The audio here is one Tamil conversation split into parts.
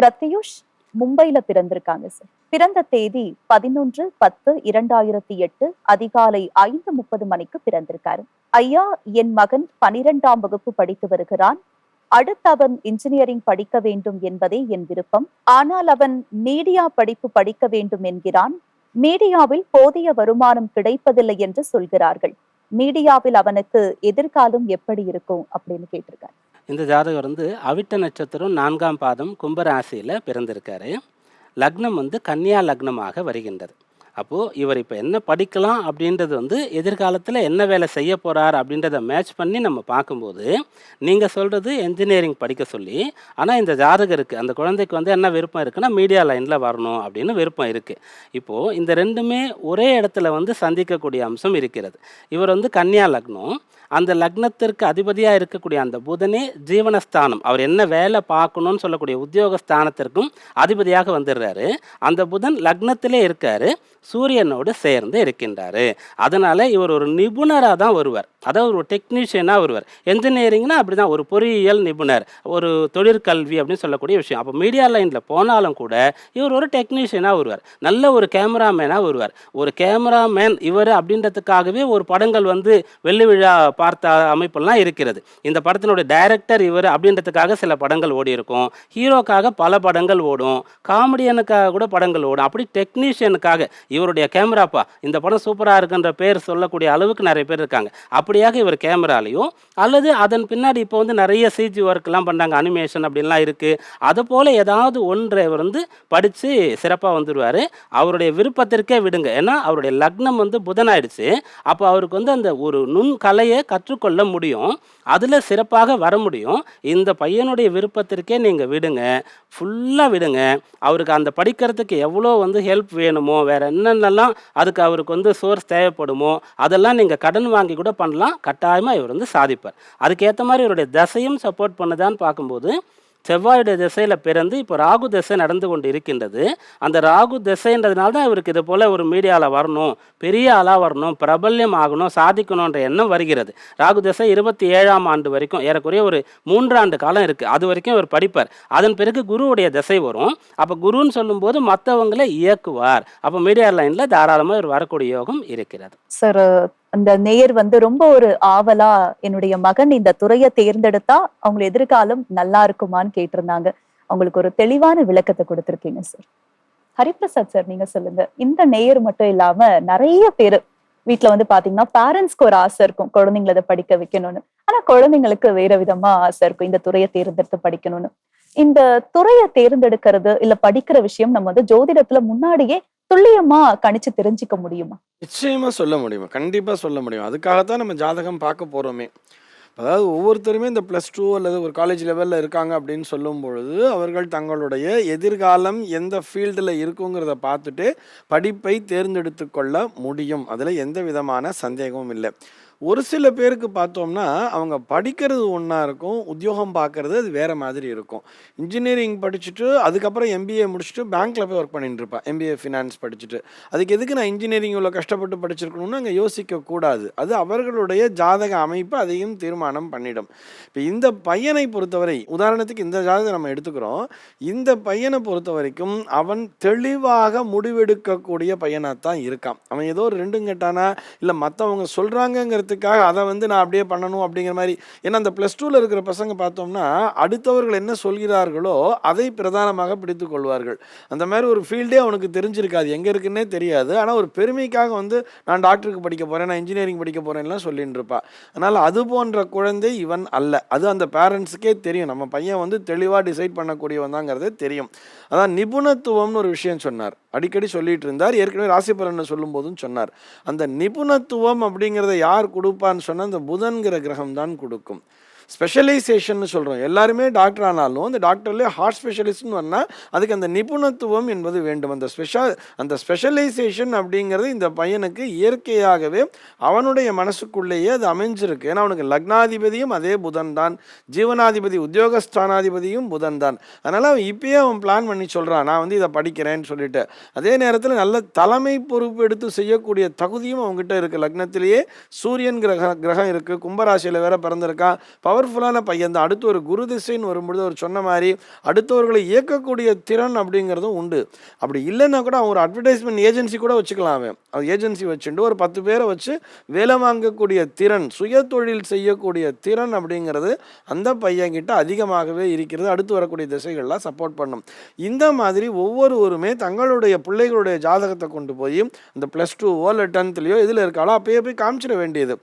பிரத்யூஷ் மும்பைல பிறந்திருக்காங்க சார் பிறந்த தேதி பதினொன்று பத்து இரண்டாயிரத்தி எட்டு அதிகாலை ஐந்து முப்பது மணிக்கு பிறந்திருக்காரு. ஐயா என் மகன் பனிரெண்டாம் வகுப்பு படித்து வருகிறான். அடுத்து அவன் இன்ஜினியரிங் படிக்க வேண்டும் என்பதே என் விருப்பம். ஆனால் அவன் மீடியா படிப்பு படிக்க வேண்டும் என்கிறான். மீடியாவில் போதிய வருமானம் கிடைப்பதில்லை என்று சொல்கிறார்கள். மீடியாவில் அவனுக்கு எதிர்காலம் எப்படி இருக்கும் அப்படின்னு கேட்டிருக்காரு. இந்த ஜாதகர் வந்து அவிட்ட நட்சத்திரம் நான்காம் பாதம் கும்பராசியில் பிறந்திருக்காரு. லக்னம் வந்து கன்னியா லக்னமாக வருகின்றது. அப்போது இவர் இப்போ என்ன படிக்கலாம் அப்படின்றது வந்து எதிர்காலத்தில் என்ன வேலை செய்ய போகிறார் அப்படின்றத மேட்ச் பண்ணி நம்ம பார்க்கும்போது நீங்கள் சொல்கிறது என்ஜினியரிங் படிக்க சொல்லி ஆனால் இந்த ஜாதகருக்கு அந்த குழந்தைக்கு வந்து என்ன விருப்பம் இருக்குன்னா மீடியா லைனில் வரணும் அப்படின்னு விருப்பம் இருக்குது இப்போது இந்த ரெண்டுமே ஒரே இடத்துல வந்து சந்திக்கக்கூடிய அம்சம் இருக்கிறது. இவர் வந்து கன்னியா லக்னம் அந்த லக்னத்திற்கு அதிபதியாக இருக்கக்கூடிய அந்த புதனே ஜீவனஸ்தானம். அவர் என்ன வேலை பார்க்கணும்னு சொல்லக்கூடிய உத்தியோகஸ்தானத்திற்கும் அதிபதியாக வந்துடுறாரு அந்த புதன் லக்னத்திலே இருக்காரு. சூரியனோடு சேர்ந்து இருக்கின்றாரு. அதனால் இவர் ஒரு நிபுணராக தான் வருவார். அதாவது ஒரு டெக்னீஷியனாக வருவார். என்ஜினியரிங்னா அப்படி தான் ஒரு பொறியியல் நிபுணர் ஒரு தொழிற்கல்வி அப்படின்னு சொல்லக்கூடிய விஷயம். அப்போ மீடியா லைனில் போனாலும் கூட இவர் ஒரு டெக்னீஷியனாக வருவார். நல்ல ஒரு கேமராமேனாக வருவார். ஒரு கேமராமேன் இவர் அப்படின்றதுக்காகவே ஒரு படங்கள் வந்து வெள்ளி விழா பார்த்த அமைப்பெல்லாம் இருக்கிறது. இந்த படத்தினுடைய டைரக்டர் இவர் அப்படின்றதுக்காக சில படங்கள் ஓடி இருக்கும் ஹீரோக்காக பல படங்கள் ஓடும். காமெடியனுக்காக கூட படங்கள் ஓடும். அப்படி டெக்னீஷியனுக்காக இவருடைய கேமராப்பா இந்த படம் சூப்பராக இருக்குன்ற பேர் சொல்லக்கூடிய அளவுக்கு நிறைய பேர் இருக்காங்க. அப்படியாக இவர் கேமராலையும் அல்லது அதன் பின்னாடி இப்போ வந்து நிறைய சிஜி ஒர்க்லாம் பண்ணுறாங்க அனிமேஷன் அப்படின்லாம் இருக்குது அது போல் ஏதாவது ஒன்றை இவர் வந்து படித்து சிறப்பாக வந்துடுவார் அவருடைய விருப்பத்திற்கே விடுங்க. ஏன்னா அவருடைய லக்னம் வந்து புதனாயிடுச்சு. அப்போ அவருக்கு வந்து அந்த ஒரு நுண் கலையை கற்றுக்கொள்ள முடியும். அதில் சிறப்பாக வர முடியும். இந்த பையனுடைய விருப்பத்திற்கே நீங்கள் விடுங்க. ஃபுல்லாக விடுங்க. அவருக்கு அந்த படிக்கிறதுக்கு எவ்வளோ வந்து ஹெல்ப் வேணுமோ வேறு என்னென்னலாம் அதுக்கு அவருக்கு வந்து சோர்ஸ் தேவைப்படுமோ அதெல்லாம் நீங்கள் கடன் வாங்கி கூட பண்ணலாம். கட்டாயமாக இவர் வந்து சாதிப்பார். அதுக்கேற்ற மாதிரி இவருடைய தசையும் சப்போர்ட் பண்ணுதான்னு பார்க்கும்போது செவ்வாயுடைய திசையில் பிறந்து இப்போ ராகு திசை நடந்து கொண்டு இருக்கின்றது அந்த ராகு திசைன்றதுனால தான் இவருக்கு இது போல் ஒரு மீடியாவில் வரணும் பெரிய ஆளாக வரணும் பிரபல்யம் ஆகணும் சாதிக்கணுன்ற எண்ணம் வருகிறது. ராகு திசை இருபத்தி ஏழாம் ஆண்டு வரைக்கும் ஏறக்குறைய ஒரு மூன்றாண்டு காலம் இருக்குது அது வரைக்கும் இவர் படிப்பார். அதன் பிறகு குருவுடைய திசை வரும். அப்போ குருன்னு சொல்லும்போது மற்றவங்களை இயக்குவார். அப்போ மீடியா லைனில் தாராளமாக இவர் வரக்கூடிய யோகம் இருக்கிறது. சார் அந்த நேயர் வந்து ரொம்ப ஒரு ஆவலா என்னுடைய மகன் இந்த துறையை தேர்ந்தெடுத்தா அவங்க எதிர்காலம் நல்லா இருக்குமான்னு கேட்டிருந்தாங்க. அவங்களுக்கு ஒரு தெளிவான விளக்கத்தை கொடுத்திருக்கீங்க சார் ஹரிபிரசாத் சார் நீங்க சொல்லுங்க. இந்த நேயர் மட்டும் இல்லாம நிறைய பேரு வீட்டுல வந்து பாத்தீங்கன்னா பேரண்ட்ஸ்க்கு ஒரு ஆசை இருக்கும். குழந்தைங்களை அதை படிக்க வைக்கணும்னு. ஆனா குழந்தைங்களுக்கு வேற விதமா ஆசை இருக்கும். இந்த துறையை தேர்ந்தெடுத்து படிக்கணும்னு. இந்த துறையை தேர்ந்தெடுக்கிறது இல்ல படிக்கிற விஷயம் நம்ம வந்து ஜோதிடத்துல முன்னாடியே துல்லியமா கணிச்சு தெரிஞ்சுக்க முடியுமா? நிச்சயமா சொல்ல முடியும். கண்டிப்பா சொல்ல முடியும். அதுக்காகத்தான் நம்ம ஜாதகம் பார்க்க போறோமே. அதாவது ஒவ்வொருத்தருமே இந்த ப்ளஸ் டூ அல்லது ஒரு காலேஜ் லெவலில் இருக்காங்க அப்படின்னு சொல்லும் பொழுது அவர்கள் தங்களுடைய எதிர்காலம் எந்த ஃபீல்டில் இருக்குங்கிறத பார்த்துட்டு படிப்பை தேர்ந்தெடுத்து கொள்ள முடியும். அதில் எந்த விதமான சந்தேகமும் இல்லை. ஒரு சில பேருக்கு பார்த்தோம்னா அவங்க படிக்கிறது ஒன்றா இருக்கும் உத்தியோகம் பார்க்கறது அது வேறு மாதிரி இருக்கும். இன்ஜினியரிங் படிச்சுட்டு அதுக்கப்புறம் எம்பிஏ முடிச்சுட்டு பேங்க்கில் போய் ஒர்க் பண்ணிட்டு இருப்பா எம்பிஏ ஃபினான்ஸ் படிச்சுட்டு. அதுக்கு எதுக்கு நான் இன்ஜினியரிங் இவ்வளோ கஷ்டப்பட்டு படிச்சிருக்கணும்னு அங்கே யோசிக்க கூடாது. அது அவர்களுடைய ஜாதக அமைப்பு அதையும் தீர்மானம் பண்ணிடும். இப்போ இந்த பையனை பொறுத்தவரை உதாரணத்துக்கு இந்த ஜாதகம் நம்ம எடுத்துக்கிறோம். இந்த பையனை பொறுத்த வரைக்கும் அவன் தெளிவாக முடிவெடுக்கக்கூடிய பையனாக தான் இருக்கான். அவன் ஏதோ ஒரு ரெண்டுங்கெட்டானா இல்லை மற்றவங்க சொல்கிறாங்கங்கிறது பண்ணுறதுக்காக அதை வந்து நான் அப்படியே பண்ணணும் அப்படிங்கிற மாதிரி. ஏன்னா அந்த ப்ளஸ் டூவில் இருக்கிற பசங்க பார்த்தோம்னா அடுத்தவர்கள் என்ன சொல்கிறார்களோ அதை பிரதானமாக பிடித்து கொள்வார்கள். அந்த மாதிரி ஒரு ஃபீல்டே அவனுக்கு தெரிஞ்சிருக்காது. எங்கே இருக்குன்னே தெரியாது. ஆனால் ஒரு பெருமைக்காக வந்து நான் டாக்டருக்கு படிக்க போகிறேன் நான் இன்ஜினியரிங் படிக்க போகிறேன்லாம் சொல்லிட்டு இருப்பா. அதனால் அது போன்ற குழந்தை இவன் அல்ல. அது அந்த பேரண்ட்ஸுக்கே தெரியும். நம்ம பையன் வந்து தெளிவாக டிசைட் பண்ணக்கூடியவன் தாங்கிறது தெரியும். அதான் நிபுணத்துவம்னு ஒரு விஷயம் சொன்னார். அடிக்கடி சொல்லிட்டு இருந்தார் ஏற்கனவே ராசி பலனை சொல்லும் போதும் சொன்னார். அந்த நிபுணத்துவம் அப்படிங்கிறத யார் கொடுப்பான்னு சொன்னால் அந்த புதன்கிற கிரகம் தான் கொடுக்கும். ஸ்பெஷலைசேஷன் சொல்கிறோம் எல்லாருமே டாக்டர் ஆனாலும் அந்த டாக்டர்லேயே ஹார்ட் ஸ்பெஷலிஸ்ட்னு வந்தால் அதுக்கு அந்த நிபுணத்துவம் என்பது வேண்டும். அந்த ஸ்பெஷல் அந்த ஸ்பெஷலைசேஷன் அப்படிங்கிறது இந்த பையனுக்கு இயற்கையாகவே அவனுடைய மனசுக்குள்ளேயே அது அமைஞ்சிருக்கு. ஏன்னா அவனுக்கு லக்னாதிபதியும் அதே புதன் தான். ஜீவனாதிபதி உத்தியோகஸ்தானாதிபதியும் புதன் தான். அதனால் அவன் இப்பயே அவன் பிளான் பண்ணி சொல்கிறான் நான் வந்து இதை படிக்கிறேன்னு சொல்லிட்டு. அதே நேரத்தில் நல்ல தலைமை பொறுப்பு எடுத்து செய்யக்கூடிய தகுதியும் அவங்ககிட்ட இருக்குது லக்னத்திலேயே சூரியன் கிரக கிரகம் இருக்குது கும்பராசியில் வேற பிறந்திருக்கான் பவர் பவர்ஃபுல்லான பையன் தான். அடுத்து ஒரு குரு திசைன்னு வரும்பொழுது அவர் சொன்ன மாதிரி அடுத்தவர்களை இயக்கக்கூடிய திறன் அப்படிங்கிறதும் உண்டு. அப்படி இல்லைன்னா கூட அவங்க ஒரு அட்வர்டைஸ்மெண்ட் ஏஜென்சி கூட வச்சுக்கலாம் அவன். அவன் ஏஜென்சி வச்சுட்டு ஒரு பத்து பேரை வச்சு வேலை வாங்கக்கூடிய திறன் சுய தொழில் செய்யக்கூடிய திறன் அப்படிங்கிறது அந்த பையன்கிட்ட அதிகமாகவே இருக்கிறது. அடுத்து வரக்கூடிய திசைகள்லாம் சப்போர்ட் பண்ணும். இந்த மாதிரி ஒவ்வொருவருமே தங்களுடைய பிள்ளைகளுடைய ஜாதகத்தை கொண்டு போய் அந்த ப்ளஸ் டூவோ இல்லை டென்த்லேயோ இதில் இருக்காளோ அப்பயே போய் காமிச்சிட வேண்டியது.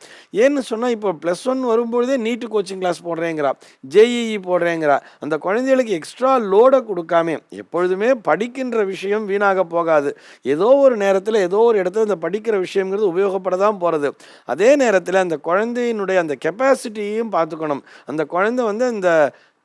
ஏன்னு சொன்னால் இப்போ ப்ளஸ் ஒன் வரும்பொழுதே நீட்டு கோச்சிங் கிளாஸ் போடுறேங்கிறா ஜேஇஇ போடுறேங்கிறா. அந்த குழந்தைகளுக்கு எக்ஸ்ட்ரா லோடை கொடுக்காம. எப்பொழுதுமே படிக்கின்ற விஷயம் வீணாக போகாது. ஏதோ ஒரு நேரத்தில் ஏதோ ஒரு இடத்துல இந்த படிக்கிற விஷயங்கிறது உபயோகப்பட தான் போகிறது அதே நேரத்தில் அந்த குழந்தையினுடைய அந்த கெப்பாசிட்டியையும் பார்த்துக்கணும். அந்த குழந்தை வந்து அந்த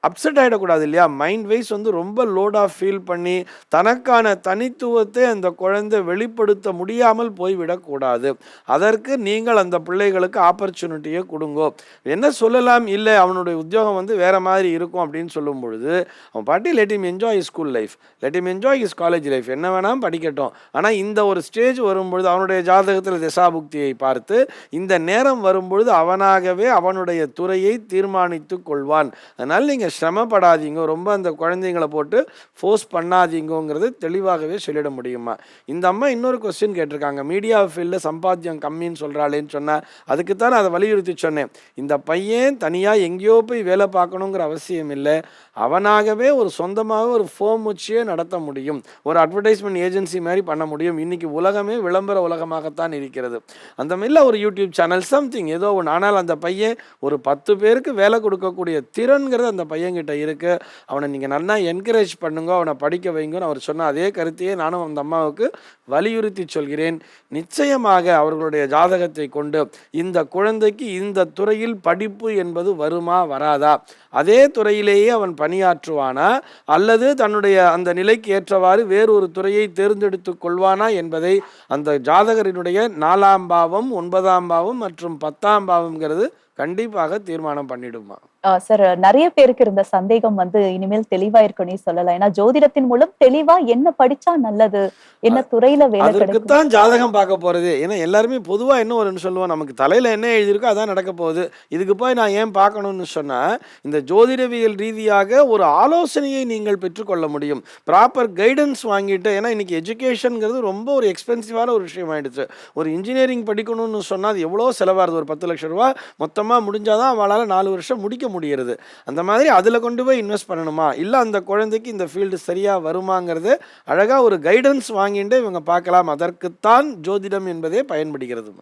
அப்செட் ஆகிடக்கூடாது இல்லையா மைண்ட் வைஸ் வந்து ரொம்ப லோடாக ஃபீல் பண்ணி தனக்கான தனித்துவத்தை அந்த குழந்தை வெளிப்படுத்த முடியாமல் போய்விடக்கூடாது. அதற்கு நீங்கள் அந்த பிள்ளைகளுக்கு ஆப்பர்ச்சுனிட்டியை கொடுங்கோ. என்ன சொல்லலாம்? இல்லை அவனுடைய உத்தியோகம் வந்து வேறு மாதிரி இருக்கும் அப்படின்னு சொல்லும் பொழுது அவன் பாட்டி let him enjoy his school life let him enjoy his college life என்ன வேணாலும் படிக்கட்டும். ஆனால் இந்த ஒரு ஸ்டேஜ் வரும்பொழுது அவனுடைய ஜாதகத்தில் திசாபுக்தியை பார்த்து இந்த நேரம் வரும்பொழுது அவனாகவே அவனுடைய துறையை தீர்மானித்து கொள்வான். அதனால் நீங்கள் சிரமப்படாதீங்க. ரொம்ப அந்த குழந்தைங்களை போட்டு ஃபோர்ஸ் பண்ணாதீங்கங்கிறது தெளிவாகவே சொல்லிட முடியுமா? இந்த அம்மா இன்னொரு கொஸ்டின் கேட்டிருக்காங்க. மீடியா ஃபீல்டில் சம்பாத்தியம் கம்மின்னு சொல்கிறாளேன்னு சொன்னால் அதுக்குத்தான் நான் அதை வலியுறுத்தி சொன்னேன். இந்த பையன் தனியாக எங்கேயோ போய் வேலை பார்க்கணுங்கிற அவசியம் இல்லை. அவனாகவே ஒரு சொந்தமாக ஒரு ஃபோம் வச்சே நடத்த முடியும். ஒரு அட்வர்டைஸ்மெண்ட் ஏஜென்சி மாதிரி பண்ண முடியும். இன்றைக்கி உலகமே விளம்பர உலகமாகத்தான் இருக்கிறது. அந்த மாதிரில ஒரு யூடியூப் சேனல் சம்திங் ஏதோ ஒன்று ஆனால் அந்த பையன் ஒரு பத்து பேருக்கு வேலை கொடுக்கக்கூடிய திறன்கிறது அந்த பையன் பையன்கிட்ட இருக்கு. அவனை நீங்கள் நல்லா என்கரேஜ் பண்ணுங்க. அவனை படிக்க வைங்கன்னு அவர் சொன்ன அதே கருத்தையே நானும் அந்த அம்மாவுக்கு வலியுறுத்தி சொல்கிறேன். நிச்சயமாக அவர்களுடைய ஜாதகத்தை கொண்டு இந்த குழந்தைக்கு இந்த துறையில் படிப்பு என்பது வருமா வராதா? அதே துறையிலேயே அவன் பணியாற்றுவானா? அல்லது தன்னுடைய அந்த நிலைக்கு ஏற்றவாறு வேறொரு துறையை தேர்ந்தெடுத்து கொள்வானா என்பதை அந்த ஜாதகரினுடைய நாலாம் பாவம் ஒன்பதாம் பாவம் மற்றும் பத்தாம் பாவம்ங்கிறது கண்டிப்பாக தீர்மானம் பண்ணிடுமா? சார் நிறைய பேருக்கு இருந்த சந்தேகம் வந்து இனிமேல் தெளிவா இருக்குன்னே சொல்லலாம் ஏன்னா ஜோதிடத்தின் மூலம் தெளிவா என்ன படிச்சா நல்லது? என்ன துறையில வேலை கிடைக்கும்? அதற்குத்தான் ஜாதகம் பார்க்க போறது. ஏன்னா எல்லாருமே பொதுவா என்ன ஒரு சொல்லுவோம் நமக்கு தலையில என்ன எழுதியிருக்கோ அதான் நடக்க போகுது. இதுக்கு போய் நான் ஏன் பார்க்கணும்னு சொன்னா இந்த ஜோதிடவியல் ரீதியாக ஒரு ஆலோசனையை நீங்கள் பெற்றுக்கொள்ள முடியும். ப்ராப்பர் கைடன்ஸ் வாங்கிட்டு ஏன்னா இன்னைக்கு எஜுகேஷனுங்கிறது ரொம்ப ஒரு எக்ஸ்பென்சிவான ஒரு விஷயம் ஆயிடுச்சு ஒரு இன்ஜினியரிங் படிக்கணும்னு சொன்னா அது எவ்வளோ செலவாகுது. ஒரு பத்து லட்சம் ரூபா மொத்தமா முடிஞ்சாதான் அவளால நாலு வருஷம் முடிக்க முடியறது. அந்த மாதிரி அதில் கொண்டு போய் இன்வெஸ்ட் பண்ணணுமா? இல்லை அந்த குழந்தைக்கு இந்த ஃபீல்டு சரியா வருமாங்கிறது அழகா ஒரு கைடன்ஸ் வாங்கிட்டு இவங்க பார்க்கலாம். அதற்குத்தான் ஜோதிடம் என்பதே பயன்படுகிறது.